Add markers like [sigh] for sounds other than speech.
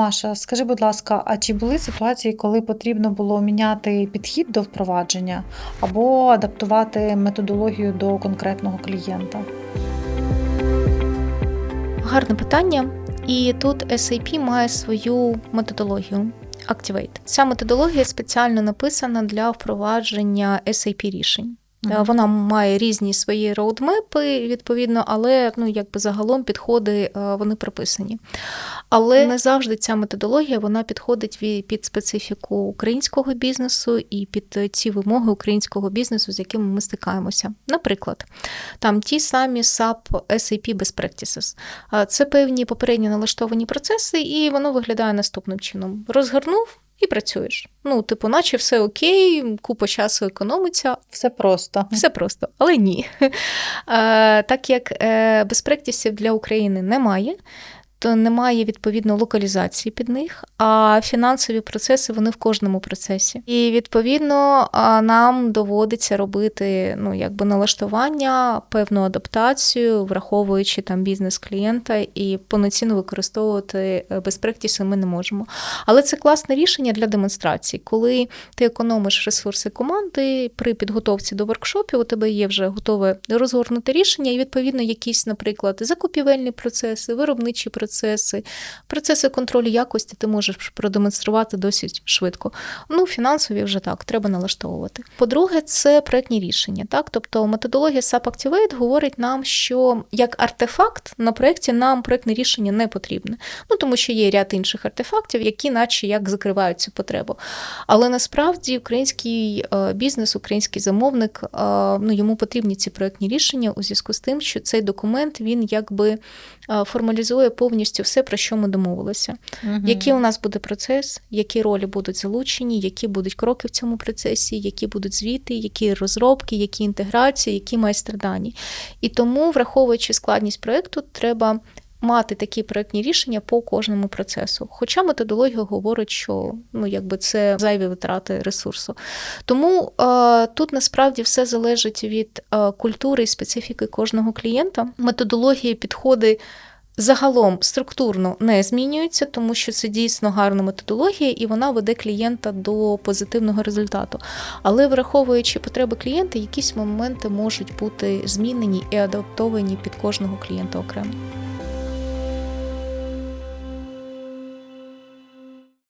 Маша, скажи, будь ласка, а чи були ситуації, коли потрібно було міняти підхід до впровадження або адаптувати методологію до конкретного клієнта? Гарне питання. І тут SAP має свою методологію Activate. Ця методологія спеціально написана для впровадження SAP рішень. Мгм. Вона має різні свої роудмепи, відповідно, але ну якби загалом підходи е, вони прописані. Але не завжди ця методологія вона підходить під специфіку українського бізнесу і під е, ті вимоги українського бізнесу, з якими ми стикаємося. Наприклад, там ті самі SAP SAP Best Practices. Це певні попередньо налаштовані процеси, і воно виглядає наступним чином: розгорнув. І працюєш. Ну, типу, наче все окей, купа часу економиться, Все просто. все просто, але ні. [laughs] Е, Так як е, для України немає, то немає відповідно локалізації під них, а фінансові процеси вони в кожному процесі. І відповідно нам доводиться робити ну, якби налаштування, певну адаптацію, враховуючи там бізнес клієнта і повноцінно використовувати безпрактіси ми не можемо. Але це класне рішення для демонстрації, коли ти економиш ресурси команди при підготовці до воркшопів, у тебе є вже готове розгорнуте рішення, і відповідно якісь, наприклад, закупівельні процеси, виробничі процеси, процеси контролю якості ти можеш продемонструвати досить швидко. Ну, фінансові вже так, треба налаштовувати. По-друге, це проектні рішення. Так? Тобто методологія SAP Activate говорить нам, що як артефакт на проєкті нам проектне рішення не потрібне. Ну, тому що є ряд інших артефактів, які наче як закривають цю потребу. Але насправді український е, бізнес, український замовник, е, ну, йому потрібні ці проектні рішення у зв'язку з тим, що цей документ він якби е, формалізує повністю все, про що ми домовилися. Мгм. Який у нас буде процес, які ролі будуть залучені, які будуть кроки в цьому процесі, які будуть звіти, які розробки, які інтеграції, які майстродані. І тому, враховуючи складність проєкту, треба мати такі проєктні рішення по кожному процесу. Хоча методологія говорить, що ну, якби це зайві витрати ресурсу. Тому е, тут насправді все залежить від е, культури і специфіки кожного клієнта. Методології, підходи загалом структурно не змінюються, тому що це дійсно гарна методологія, і вона веде клієнта до позитивного результату. Але враховуючи потреби клієнта, якісь моменти можуть бути змінені і адаптовані під кожного клієнта окремо.